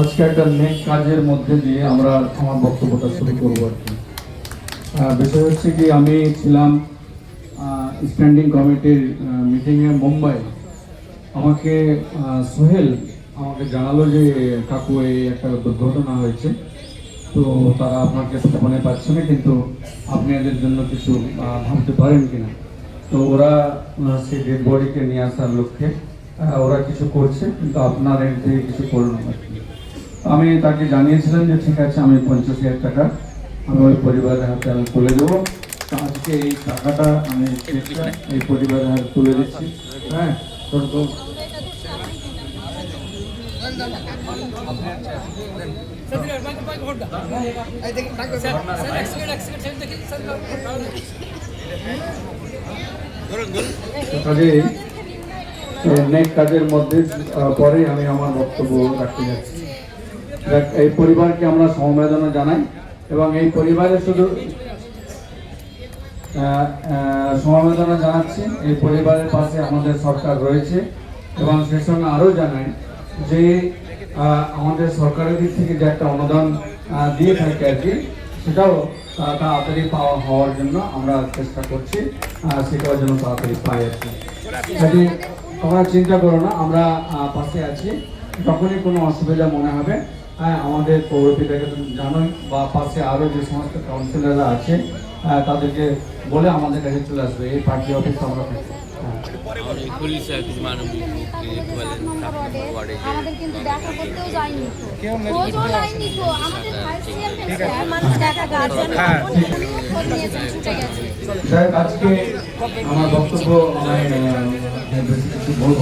আজকে একটা নেক কাজের মধ্যে দিয়ে আমরা আমার বক্তব্যটা শুরু করব আর কি। বিষয় হচ্ছে কি, আমি ছিলাম স্ট্যান্ডিং কমিটির মিটিংয়ে মুম্বাই। আমাকে সোহেল আমাকে জানালো যে, কাকু, এই একটা দুর্ঘটনা হয়েছে। তো তারা আপনাকে ফোনে পাচ্ছে না, কিন্তু আপনি এদের জন্য কিছু ভাবতে পারেন কিনা? তো ওরা সেই ডেড বডিকে নিয়ে আসার লক্ষ্যে ওরা কিছু করছে কিন্তু আপনার এর থেকে কিছু করল না। আমি তাকে জানিয়েছিলাম যে ঠিক আছে আমি পঞ্চাশ হাজার টাকা আমি ওই পরিবারের হাতে আমি তুলে দেবো। আজকে এই টাকাটা আমি এই পরিবারের হাতে তুলে দিচ্ছি। হ্যাঁ তো কাজে অনেক কাজের মধ্যে পরে আমি আমার বক্তব্য রাখতে যাচ্ছি। এই পরিবারকে আমরা সমবেদনা জানাই এবং এই পরিবারে শুধু সমবেদনা জানাচ্ছি, এই পরিবারের পাশে আমাদের সরকার রয়েছে এবং সে সঙ্গে আরও জানাই যে আমাদের সরকারের দিক থেকে যে একটা অনুদান দিয়ে থাকে আর কি, সেটাও তাড়াতাড়ি পাওয়া হওয়ার জন্য আমরা চেষ্টা করছি সেটাও যেন তাড়াতাড়ি পাই আর কি। তোমরা চিন্তা করো না আমরা পাশে আছি। যখনই কোনো অসুবিধা মনে হবে হ্যাঁ আমাদের পৌরপিতাকে তুমি জানোই বা পাশে আরও যে সমস্ত কাউন্সিলররা আছে তাদেরকে বলে আমাদের কাছে চলে আসবে এই পার্টি অফিস আমরা। হ্যাঁ। কিন্তু দেখা আজকে আমার বক্তব্য আমি কিছু বলব